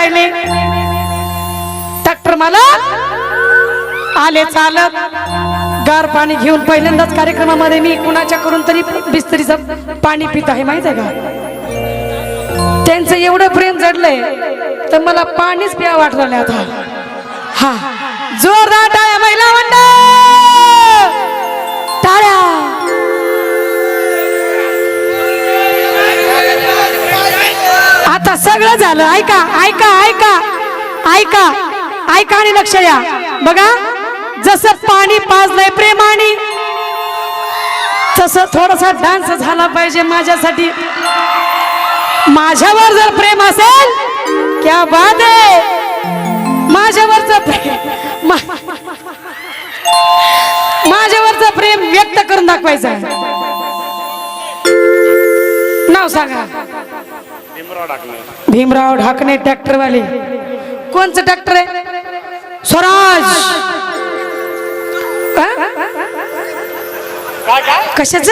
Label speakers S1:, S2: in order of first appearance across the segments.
S1: राहिले ट्रॅक्टर मला आले चालत गार पाणी घेऊन पहिल्यांदाच कार्यक्रमामध्ये मी कुणाच्या करून तरी बिस्तरीचं पाणी पित आहे माहीत आहे का? त्यांचं एवढं प्रेम जडलंय तर मला पाणीच प्या वाटलं आता. हा. जोरदार टाळ्या महिला मंडळ! टाळ्या! आता सगळं झालं. ऐका ऐका ऐका. ऐका ऐका आणि लक्ष द्या. बघा जसं पाणी पाजलंय प्रेमाने तसं थोडासा डान्स झाला पाहिजे माझ्यासाठी. माझ्यावर जर प्रेम असेल क्या बात आहे. माझ्यावरचं प्रेम माझ्यावरच माझ्यावरचं प्रेम व्यक्त करून दाखवायचं नाव सांगा. भीमराव ढाकणे ट्रॅक्टरवाले. कोणचं ट्रॅक्टर आहे? स्वराज! कशाच?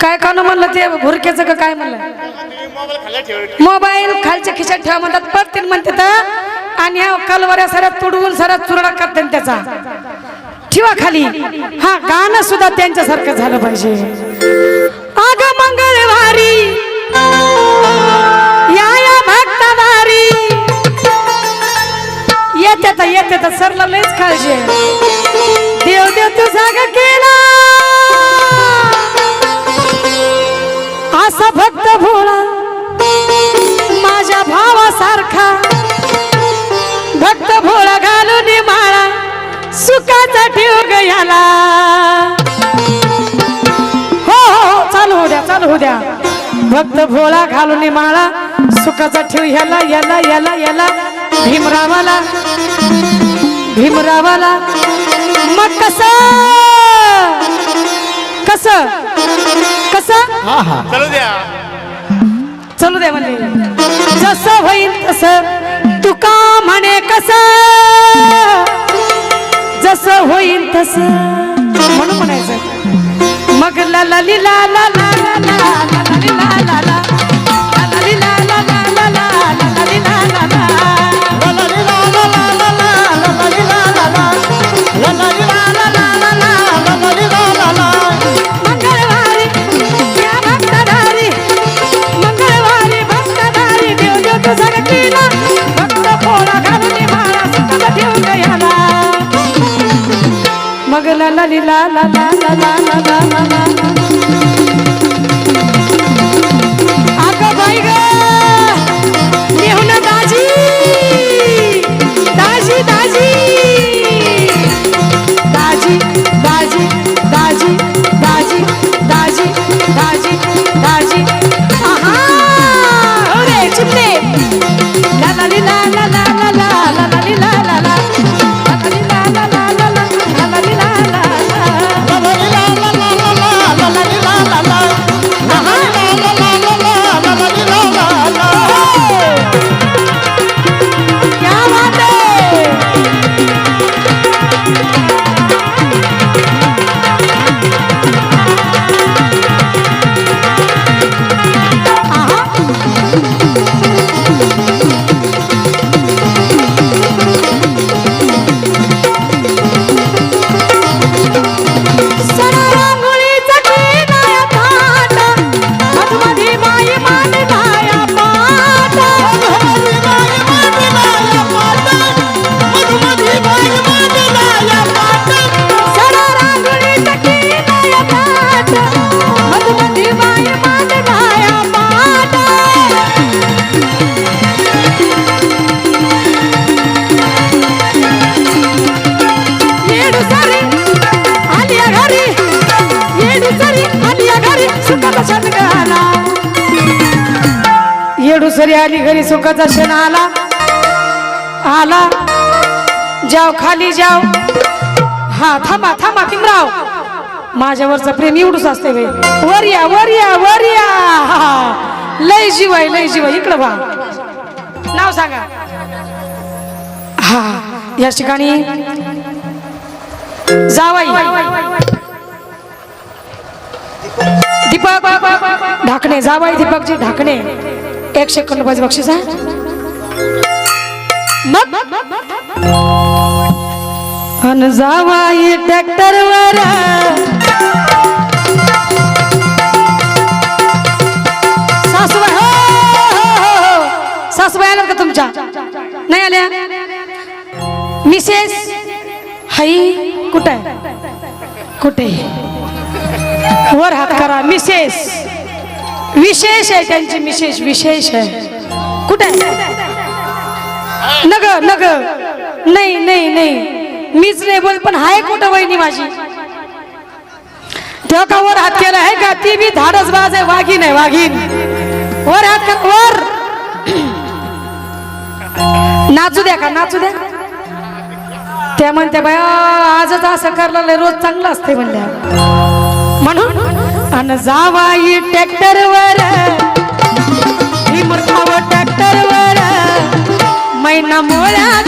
S1: काय कानो म्हणलं ते? भुरक्याचं का काय म्हणलं? मोबाईल खालच्या खिशात ठेवा म्हणतात. पडतील म्हणतात आणि कलवऱ्या साऱ्या तुडवून साऱ्या चुरडा करतात त्याचा. ठेवा खाली. हा गाणं सुद्धा त्यांच्यासारखं झालं पाहिजे. अग! मंगळवारी या या भक्तवारी येत्यात तर सरला लयच काळजी आहे. देव देव तू जाग केला. असा भक्त भोळा माझ्या भावासारखा. भक्त भोळा घालून माळा सुखाचा ठेव गयाला हो हो हो चालू होऊ द्या चालू होऊ द्या. भक्त भोळा घालून माळा सुखाचा ठेव ह्याला याला याला याला. भीमरावाला भीमरावाला. मग कस? कस? कस?
S2: चलू द्या.
S1: चलू द्या म्हणजे. जसं होईल तस तुका म्हणे कस? जसं होईल तस. म्हणून म्हणायचं. मग ला ला ली ला ला ला. ला ला ला ला ली ला ला ला ला ला सुखाचा क्षण आला. येडू सरी आली घरी सुखाचा क्षण आला. आला. जाव खाली जाव. हा थांबा थांबा भीमराव. माझ्यावरचं प्रेम एवढूच असते वे वर या वर या वर या. हा, लय जीव आहे लय जीव इकडं बा नाव सांगा. हा या ठिकाणी जावाई. दीपक ढाकणे जावाई दीपकजी ढाकणे. एक सेकंड पाहिजे बक्षीस आहे. अन जावाई ट्रॅक्टरवर. सासूबाई हो, हो, हो, हो. सासूबाई आल्यात का तुमच्या? नाही आल्या? मिसेस हई कुठे कुठे? वर हात करा. मिसेस. विशेष आहे त्यांची मिसेस. विशेष आहे. कुठे? नग नग. नाही नाही नाही. मीच नाही बोल पण हाय कुठं वहिनी माझी? तेव्हा का वर हात केला? आहे का? ती मी धाडस बाज आहे वाघीन आहे वाघीन वर हात कर वर. नाचू द्या का? नाचू द्या. त्या म्हणते बाया आजच असं करलं रोज चांगलं असते म्हणल्या. म्हणून अन जावाई ट्रॅक्टरवर भीमराव ट्रॅक्टरवर मैना मोळ्या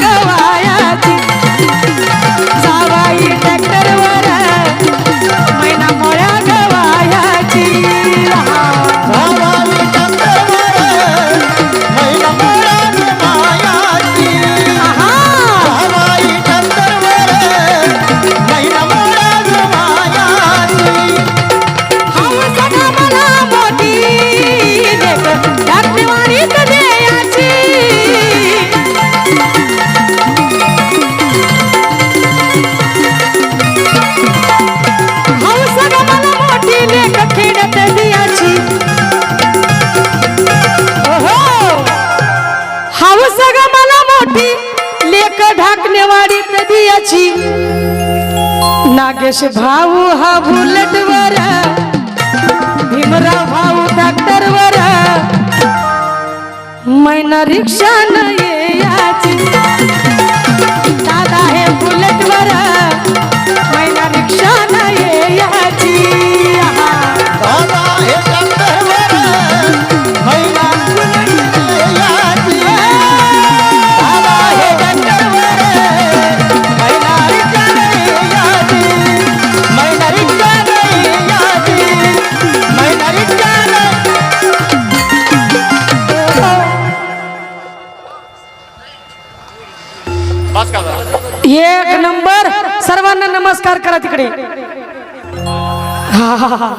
S1: लेक ढाकणेवाडीत दियाची नागेश भाऊ हा बुलेटवर भीमराव भाऊ ट्रॅक्टरवर मैना रिक्षा नाही नंबर सर्वांना नमस्कार करा तिकडे हा, हा, हा.